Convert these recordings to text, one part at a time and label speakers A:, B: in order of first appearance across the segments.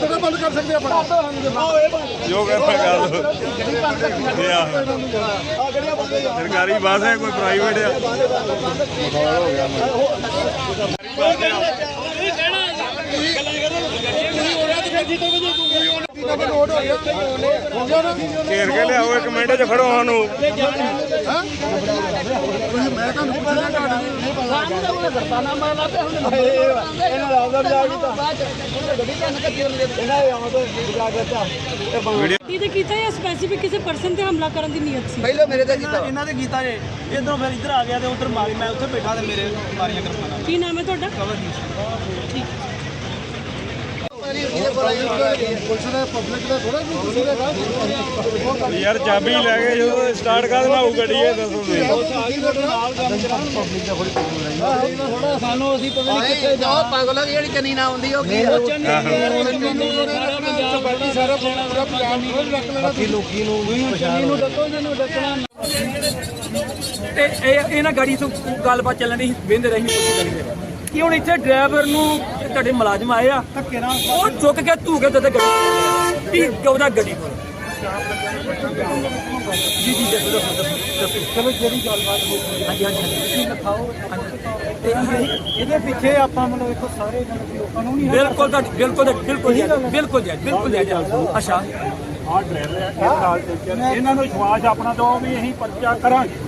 A: ਥੋੜਾ ਬੰਦ ਕਰ ਸਕਦੇ ਆਪਾਂ।
B: ਜੋ ਕਰਨਾ ਕਰ ਦੋ ਇਹ ਆ ਸਰਕਾਰੀ ਬੱਸ ਹੈ ਕੋਈ ਪ੍ਰਾਈਵੇਟ ਆ।
A: ਹੋ। ਗਿਆ
B: ਘੇਰ ਕੇ ਲਿਆਓ ਇੱਕ ਮਿੰਟ ਚ ਫੜੋ ਉਹਨੂੰ
A: ਤੁਸੀਂ ਮੈਂ ਤੁਹਾਨੂੰ ਪੁੱਛਣਾ ਤੁਹਾਡੇ
C: ਗੱਡੀ ਤੇ ਕੀਤਾ ਜਾਂ ਸਪੈਸੀਫਿਕ ਕਿਸੇ ਪਰਸਨ ਤੇ ਹਮਲਾ ਕਰਨ ਦੀ ਨੀਅਤ ਸੀ?
D: ਪਹਿਲਾਂ ਮੇਰੇ ਤੇ ਕੀਤਾ।
E: ਇਹਨਾਂ ਦੇ ਕੀਤਾ ਜੇ। ਇਧਰੋਂ ਫਿਰ ਇੱਧਰ ਆ ਗਿਆ ਤੇ ਉਧਰ ਮਾਰੀ ਮੈਂ ਉੱਥੇ ਬੈਠਾ ਤੇ ਮੇਰੇ ਮਾਰੀਆਂ ਕਰਪਾਨਾਂ
C: ਕੀ ਨਾਮ ਹੈ ਤੁਹਾਡਾ?
A: ਪੁਲਿਸ ਦਾ ਪਬਲਿਕ ਦਾ ਥੋੜਾ ਵੀ ਕਿਸੇ ਦਾ
B: ਯਾਰ ਚਾਬੀ ਲੈ ਕੇ ਜਦੋਂ ਸਟਾਰਟ ਕਰ ਦੇਣਾ ਗੱਡੀ ਇਹ ਦੱਸੋ ਤੁਸੀਂ।
E: ਸਾਨੂੰ ਅਸੀਂ ਪਤਾ
D: ਆਏ ਜੋ ਪਾਗਲ ਦੀ ਜਿਹੜੀ ਚੰਨੀ ਨਾ ਆਉਂਦੀ ਉਹ ਕੀ
A: ਸਾਰਾ ਪੂਰਾ ਪੰਜਾਬ ਨੂੰ ਰੱਖ ਲੈਣਾ
E: ਨੂੰ ਦੱਸੋ ਜਿਹਨੂੰ ਦੱਸਣਾ ਤੇ ਇਹ ਇਹਨਾਂ ਗਾੜੀ ਤੋਂ ਗੱਲਬਾਤ ਚੱਲਣ ਦੀ ਵੇਂਦੇ ਰਹੀ। ਕੋਈ ਗਾੜੀ ਕਿ ਹੁਣ ਇੱਥੇ ਡਰਾਈਵਰ ਨੂੰ ਤੇ ਤੁਹਾਡੇ ਮੁਲਾਜ਼ਮ ਆਏ ਆ ਉਹ ਚੁੱਕ ਕੇ ਧੂ ਕੇ ਤੇ ਗੱਡੀ ਵੀ ਉਹਦਾ ਗੱਡੀ ਕੋਲ। ਜੀ ਜੀ ਦੱਸੋ ਚਲੋ ਜਿਹੜੀ ਗੱਲਬਾਤ ਹੋ ਹਾਂਜੀ ਹਾਂਜੀ ਹਾਂਜੀ। ਲਿਖਾਓ ਤੇ ਇਹ- ਇਹਦੇ ਪਿੱਛੇ ਆਪਾਂ ਮਤਲਬ ਦੇਖੋ ਸਾਰੇ ਲੋਕਾਂ ਨੂੰ ਨਹੀਂ ਬਿਲਕੁਲ ਤੁਹਾਡੀ ਬਿਲਕੁਲ ਤੁਹਾਡੀ- ਬਿਲਕੁਲ ਜੀ ਬਿਲਕੁਲ ਜੀ ਬਿਲਕੁਲ ਜੀ ਅੱਛਾ।
F: ਆ ਡਰਾਈਵਰ ਤੇ ਇਹਨਾਂ ਨੂੰ ਵਿਸ਼ਵਾਸ ਆਪਣਾ ਦੋ ਵੀ ਅਸੀਂ ਪਰਚਾ ਕਰਾਂਗੇ।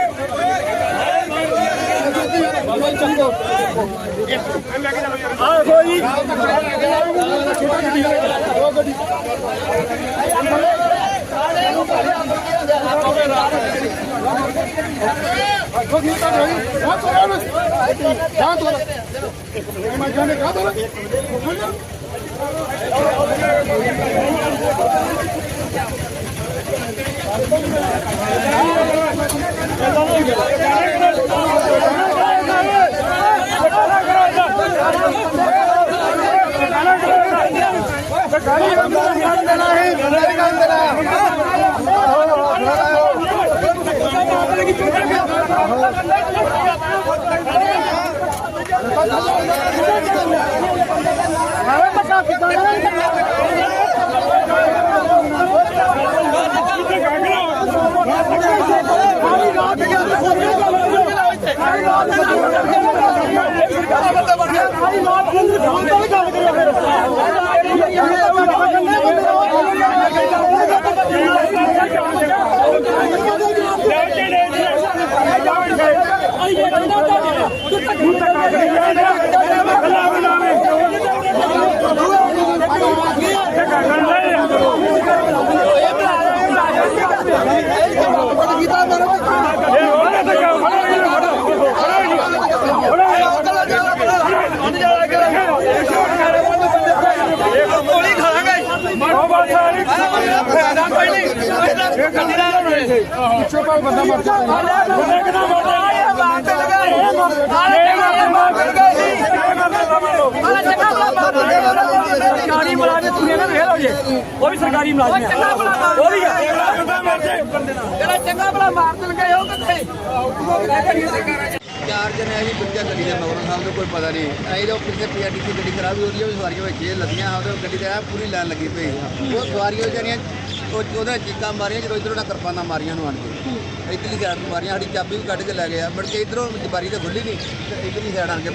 E: ਕਰਾਂਗੇ ਗੱਡੀ ਨੂੰ ਜਿੰਨੇ ਕਰਵਾ ਇਹ ਮੈਂ ਗੱਡੀ ਦੱਸੀ ਆ ਨਾ ਮੈਂ ਕਹਿੰਦਾ ਹਾਂਜੀ ਹਾਂਜੀ ਠੀਕ ਹੈ ਠੀਕ ਹੈ ਗੱਲ ਨੂੰ ਆਹੋ ਜੀ
A: ਮੈਂ ਜਾਣੇ ਕਹਾ ਤਾ ਪਿੱਛੋਂ ਭਾਵੇਂ ਬੰਦਾ ਮਰ ਜਾਵੇ
E: ਸਰਕਾਰੀ ਮੁਲਾਜ਼ਮ ਤੁਸੀਂ ਇਹਨਾਂ ਨੂੰ ਫੇਲ ਹੋ ਜੇ ਉਹ ਵੀ ਸਰਕਾਰੀ ਮੁਲਾਜ਼ਮ ਹੈ ਉਹ ਵੀ ਹੈ
D: ਜਿਹੜਾ ਚੰਗਾ ਭਲਾ ਮਾਰ ਦੇਣਗੇ ਉਹ ਕਿੱਥੇ ਚਾਰ ਜਣੇ ਆ ਜੀ ਦੂਜਾ ਗੱਡੀ ਦੇ ਮਗਰੋਂ ਸਾਹਿਬ ਨੂੰ ਕੋਈ ਪਤਾ ਨਹੀਂ। ਅਸੀਂ ਤਾਂ ਪਿੱਛੇ ਪੀਆਰਟੀਸੀ ਗੱਡੀ ਖਰਾਬ ਹੋਈ ਉਹਦੀ ਸਵਾਰੀਆਂ ਵਿੱਚ ਇਹ ਲੱਦੀਆਂ ਉਹਦੇ ਗੱਡੀ ਤੇ ਆ, ਪੂਰੀ ਲਾਈਨ ਲੱਗੀ ਪਈ। ਉਹ ਸਵਾਰੀਆਂ ਵਿਚਾਰੀਆਂ ਉਹ ਉਹਦੇ ਚੀਕਾਂ ਮਾਰੀਆਂ ਜਦੋਂ ਇਧਰੋਂ ਨਾ ਕਿਰਪਾਨਾਂ ਮਾਰੀਆਂ ਨੂੰ ਆਣ ਕੇ। ਇਧਰਲੀ ਸਾਈਡ ਨੂੰ ਮਾਰੀਆਂ ਸਾਡੀ ਚਾਬੀ ਵੀ ਕੱਢ ਕੇ ਲੈ ਗਏ ਆ। ਮੁੜ ਕੇ ਇਧਰੋਂ ਬਾਰੀ ਤਾਂ ਖੁੱਲੀ ਨਹੀਂ ਤੇ ਇਧਰਲੀ ਸਾਈਡ ਆਣ ਕੇ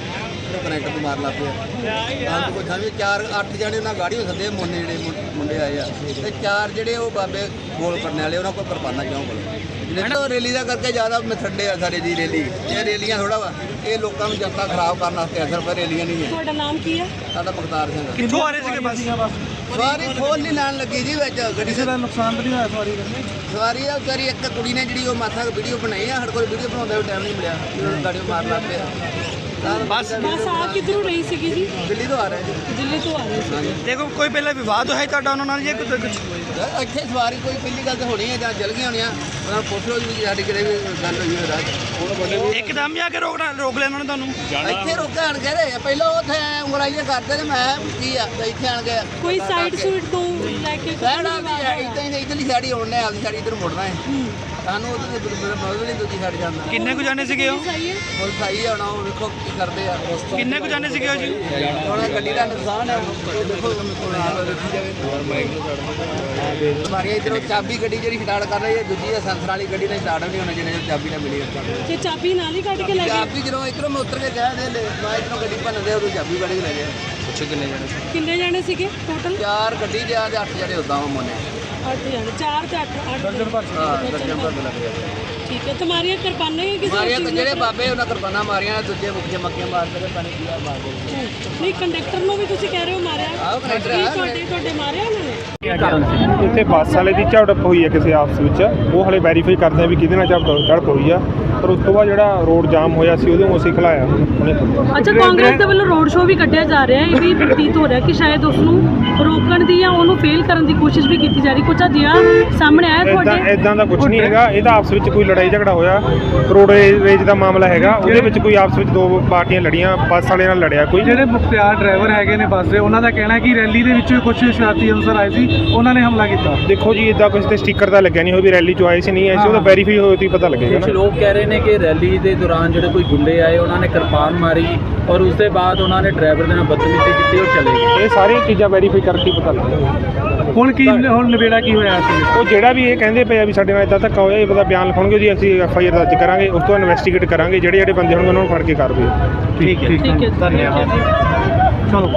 D: ਕਨੈਕਟਰ ਨੂੰ ਮਾਰ ਲੱਗ ਪਿਆ। ਹਾਂ ਕੋਈ ਸਮਝ ਚਾਰ ਅੱਠ ਜਣੇ ਉਹਨਾਂ ਗਾੜੀ ਹੋ ਸਕਦੇ ਮੋਨੇ ਜਿਹੜੇ ਮੁੰਡੇ ਆਏ ਆ। ਤੇ ਚਾਰ ਜਿਹੜੇ ਉਹ ਬਾਬੇ ਗੋਲ ਕਰਨ ਵਾਲੇ ਉਹਨਾਂ ਕੋਲ ਕਿਰਪਾਨਾਂ ਕਿਉਂ ਕੋਲ? ਜਿਹੜੇ ਉਹ ਰੈਲੀ ਦਾ ਕਰਕੇ ਜ਼ਿਆਦਾ ਮਥੱਡੇ ਆ ਸਾਰੇ ਜੀ ਰੈਲੀ। ਇਹ ਰੈਲੀਆਂ ਥੋੜਾ ਵਾ ਇਹ ਲੋਕਾਂ ਨੂੰ ਜਨਤਾ ਖਰਾਬ ਕਰਨ ਵਾਸਤੇ ਅਸਰ ਪਰ ਰੈਲੀਆਂ ਨਹੀਂ ਹੈ।
C: ਤੁਹਾਡਾ ਨਾਮ ਕੀ ਹੈ?
D: ਸਾਡਾ ਮੁਖਤਾਰ ਸਿੰਘ
E: ਕਿੱਥੋਂ ਆ ਰਹੇ ਸੀਗੇ ਬਸ?
D: ਸਵਾਰੀ ਖੋਲ ਨਹੀਂ ਲੈਣ ਲੱਗੀ ਜੀ ਵਿੱਚ। ਗੱਡੀ
E: ਕਿਸੇ ਦਾ ਨੁਕਸਾਨ ਤਾਂ ਨਹੀਂ ਹੋਇਆ ਸਵਾਰੀ ਦਾ?
D: ਸਵਾਰੀ ਆ ਵਿਚਾਰੀ ਇੱਕ ਕੁੜੀ ਨੇ ਜਿਹੜੀ ਉਹ ਮਾਥਾ ਵੀਡੀਓ ਬਣਾਈ ਆ ਸਾਡੇ ਕੋਲ ਵੀਡੀਓ ਬਣਾਉਂਦਾ ਟਾਈਮ ਨਹੀਂ ਮਿਲਿਆ। ਗਾੜੀ ਮਾਰ ਲੱਗ ਪਿਆ।
C: ਬਸ। ਬਸ ਆ ਕਿੱਧਰੋਂ ਰਹੀ ਸੀਗੀ ਜੀ?
D: ਦਿੱਲੀ ਤੋਂ ਆ ਰਹੇ ਜੀ
C: ਦਿੱਲੀ ਤੋਂ ਆ ਰਹੇ ਸੀ।
E: ਦੇਖੋ ਕੋਈ ਪਹਿਲਾਂ ਵਿਵਾਦ ਹੋਇਆ ਤੁਹਾਡਾ ਉਹਨਾਂ ਨਾਲ ਜਾਂ ਕੁਝ?
D: ਯਾਰ, ਇੱਥੇ ਸਵਾਰੀ ਕੋਈ ਪਹਿਲੀ ਗੱਲ ਤਾਂ ਹੋਣੀ ਹੈ ਜਾਂ ਜਲ ਗਈਆਂ ਹੋਣੀਆਂ। ਉਹਨਾਂ ਨੂੰ ਪੁੱਛ ਲਓ ਜੀ ਸਾਡੀ ਕਿਤੇ ਵੀ ਗੱਲ ਹੋਈ ਹੋਵੇ ਰਾਜ
E: ਇੱਕਦਮ ਜਾ ਕੇ ਰੋਕ ਰੋਕ ਲਿਆ ਉਹਨਾਂ ਨੇ ਤੁਹਾਨੂੰ?
D: ਇੱਥੇ ਰੁਕੇ ਆਣ ਕੇ ਰਹੇ ਪਹਿਲਾਂ ਉੱਥੇ ਉਂਗਲਾਈਆਂ ਕਰਦੇ ਤੇ ਮੈਂ ਕੀ ਆ ਤੇ ਇੱਥੇ ਆਣ ਕੇ
C: ਕੋਈ ਸਾਈਡ ਸੂਟ ਤੋਂ ਲੈ ਕੇ
D: ਸਾਈਡ ਆ ਗਈ ਇਦਾਂ ਹੀ ਇਧਰਲੀ ਸਾਈਡ ਹੀ ਆਉਣੇ ਆਪਦੀ ਸਾਈਡ ਇਧਰ ਮੁੜਨਾ ਹੈ। ਸਾਨੂੰ ਉਹਦੇ ਤੇ ਮੇਰਾ ਮਤਲਬ ਨਹੀਂ ਦੂਜੀ ਸਾਈਡ ਜਾਂਦਾ।
E: ਕਿੰਨੇ ਕੁ ਜਾਣੇ ਸੀਗੇ ਉਹ?
C: ਸਹੀ ਹੈ
D: ਹੁਣ ਉਹ ਵੇਖੋ ਕੀ ਕਰਦੇ ਆ।
E: ਕਿੰਨੇ ਕੁ ਜਾਣੇ ਸੀਗੇ ਉਹ ਜੀ?
D: ਹੁਣ ਗੱਡੀ ਦਾ ਨੁਕਸਾਨ ਹੈ ਉਹ ਦੇਖੋ ਨਾਲ ਦੇਖੀ ਜਾਵੇ। ਮਾਰੀ ਇਧਰੋਂ ਚਾਬੀ ਗੱਡੀ ਜਿਹੜੀ ਸਟਾਰਟ ਕਰ ਰਹੀ ਹੈ ਦੂਜੀ ਦਾ ਸੈਂਸਰ ਵਾਲੀ ਗੱਡੀ ਨੇ ਸਟਾਰਟ ਨਹੀਂ ਹੋਣਾ ਜਿਹਨੇ ਚਾਬੀ ਨਾ ਮਿਲੀ ਉੱਥੇ
C: ਤੇ ਚਾਬੀ ਨਾਲ ਹੀ ਕੱਢ ਕੇ ਲੈ ਗਏ?
D: ਚਾਬੀ ਜਦੋਂ ਇਧਰੋਂ ਮੈਂ ਉਤਰ ਕੇ ਗਿਆ ਦੇ ਲੈ ਮੈਂ ਇਧਰੋਂ ਗੱਡੀ ਭੰਨਦੇ ਉਦੋਂ ਚਾਬੀ ਕੱਢ ਕੇ ਲੈ ਗਿਆ
C: ਕਿੰਨੇ ਜਾਣੇ ਸੀਗੇ ਟੋਟਲ
D: ਚਾਰ ਗੱਡੀ ਦੇ ਤੇ ਅੱਠ ਜਿਹੜੇ ਉਦਾਂ ਮੋਨੇ
C: 8 ਜਾਣੇ 4 ਤੇ 8 8
D: ਹਾਂ ਦਰਜਨ ਭਰ। ਲੱਗ ਗਿਆ
C: ਠੀਕ ਹੈ ਤੁਹਾਡੀਆਂ ਕਿਰਪਾਨਾਂ ਹੀ ਕਿਸੇ
D: ਮਾਰੀਆਂ
C: ਚੀਜ਼
D: ਤਾਂ ਜਿਹੜੇ ਬਾਬੇ ਉਹਨਾਂ ਕਿਰਪਾਨਾਂ ਮਾਰੀਆਂ ਦੂਜੇ ਮੁੱਖ ਮੱਕੀਆਂ ਮਾਰਦੇ ਤੇ ਪਾਣੀ ਪੀਆ ਮਾਰਦੇ
C: ਨਹੀਂ ਕੰਡਕਟਰ ਨੂੰ ਵੀ ਤੁਸੀਂ ਕਹਿ ਰਹੇ ਹੋ ਮਾਰਿਆ।
D: ਆਹੋ ਕੰਡਕਟਰ ਆ।
C: ਤੁਹਾਡੇ ਤੁਹਾਡੇ ਮਾਰਿਆ ਉਹਨਾਂ ਨੇ?
F: ਇੱਥੇ ਬੱਸ ਵਾਲੇ ਦੀ ਝੜਪ ਹੋਈ ਹੈ ਕਿਸੇ ਆਪਸ ਵਿੱਚ। ਉਹ ਹਲੇ ਵੈਰੀਫਾਈ ਕਰਦੇ ਆ ਵੀ ਕਿਹਦੇ ਨਾਲ ਝੜਪ ਝੜਪ ਹੋਈ ਆ। ਪਰ ਉਸ ਤੋਂ ਬਾਅਦ ਜਿਹੜਾ ਰੋਡ ਜਾਮ ਹੋਇਆ ਸੀ ਉਹਦੇ ਨੂੰ ਅਸੀਂ ਖਲਾਇਆ
C: ਅੱਛਾ ਕਾਂਗਰਸ ਦੇ ਵੱਲੋਂ ਰੋਡ ਸ਼ੋਅ ਵੀ ਕੱਢਿਆ ਜਾ ਰਿਹਾ ਹੈ। ਇਹ ਵੀ ਪ੍ਰਤੀਤ ਹੋ ਰਿਹਾ ਕਿ ਸ਼ਾਇਦ ਉਸ ਨੂੰ ਰੋਕਣ ਦੀ ਜਾਂ ਉਹਨੂੰ ਫੇਲ ਕਰਨ ਦੀ ਕੋਸ਼ਿਸ਼ ਵੀ ਕੀਤੀ ਜਾ ਰਹੀ। ਕੁਝ ਅਜਿਹਾ ਸਾਹਮਣੇ ਆਇਆ
F: ਇਦਾਂ
C: ਤੁਹਾਡੇ?
F: ਇਦਾਂ ਦਾ ਕੁਝ ਨਹੀਂ ਹੈਗਾ। ਇਹਦਾ ਆਪਸ ਵਿੱਚ ਕੋਈ ਲੜਾਈ ਝਗੜਾ ਹੋਇਆ। ਰੋਡਵੇਜ ਦਾ ਮਾਮਲਾ ਹੈਗਾ। ਉਹਦੇ ਵਿੱਚ ਕੋਈ ਆਪਸ ਵਿੱਚ ਦੋ ਪਾਰਟੀਆਂ ਲੜੀਆਂ ਬੱਸ ਵਾਲੇ ਨਾਲ ਲੜਿਆ ਕੋਈ।
G: ਜਿਹੜੇ ਮੁਖਤਿਆਰ ਡਰਾਈਵਰ ਹੈਗੇ ਨੇ ਬੱਸ ਦੇ ਉਹਨਾਂ ਦਾ ਕਹਿਣਾ ਹੈ ਕਿ ਰੈਲੀ ਦੇ ਵਿੱਚ ਕੁਝ ਸ਼ਰਾਰਤੀ ਅਨਸਰ ਆਏ ਸੀ ਉਹਨਾਂ ਨੇ ਹਮਲਾ ਕੀਤਾ।
F: ਦੇਖੋ ਜੀ ਇਦਾਂ ਕੁਝ ਤੇ ਸਟicker ਤਾਂ ਲੱਗਿਆ ਨਹੀਂ ਹੋਇਆ ਵੀ ਰੈਲੀ ਚ ਆਏ ਸੀ ਨਹੀਂ ਆਏ ਸੀ ਉਹਦਾ ਵੈਰੀਫਾਈ ਹੋਇਆ ਤੇ ਪਤਾ ਲੱਗੇਗਾ
H: ਕੁਝ ਲੋਕ ਕਹਿ ਰਹੇ ਨੇ ਕਿ ਰੈਲੀ ਦੇ ਦੌਰਾਨ ਜਿਹੜੇ ਕੋਈ ਗੁੰਡੇ ਆਏ ਉਹਨਾਂ ਨੇ ਕਿਰਪਾਨ ਮਾਰੀ ਔਰ ਉਸ ਦੇ ਬਾਅਦ ਉਹਨਾਂ ਨੇ ਡਰਾਈਵਰ ਦੇ ਨਾਲ ਬਦਤਮੀਜ਼ੀ ਕੀਤੀ ਔਰ ਚਲੇ ਗਏ।
F: ਇਹ ਸਾਰੀਆਂ ਚੀਜ਼ਾਂ ਵੈਰੀਫਾਈ ਕਰਕੇ ਪਤਾ ਲੱਗੇਗਾ।
G: ਹੁਣ ਕੀ ਹੁਣ ਨਵੇੜਾ ਕੀ ਹੋਇਆ ਸੀ
F: ਉਹ ਜਿਹੜਾ ਵੀ ਇਹ ਕਹਿੰਦੇ ਪਏ ਆ ਵੀ ਸਾਡੇ ਨਾਲ ਇਦਾਂ ਧੱਕਾ ਹੋਇਆ ਇਹ ਪਤਾ ਬਿਆਨ ਲਿਖਾਉਣਗੇ ਜੀ ਅਸੀਂ ਐਫ ਆਈ ਆਰ ਦਰਜ ਕਰਾਂਗੇ ਉਸ ਤੋਂ ਇਨਵੈਸਟੀਗੇਟ ਕਰਾਂਗੇ ਜਿਹੜੇ ਜਿਹੜੇ ਬੰਦੇ ਹੋਣਗੇ ਉਹਨਾਂ ਨੂੰ ਫੜ ਕੇ ਕਾਰਵਾਈ
G: ਠੀਕ ਹੈ।
C: ਠੀਕ ਹੈ ਧੰਨਵਾਦ।
G: ਚਲੋ।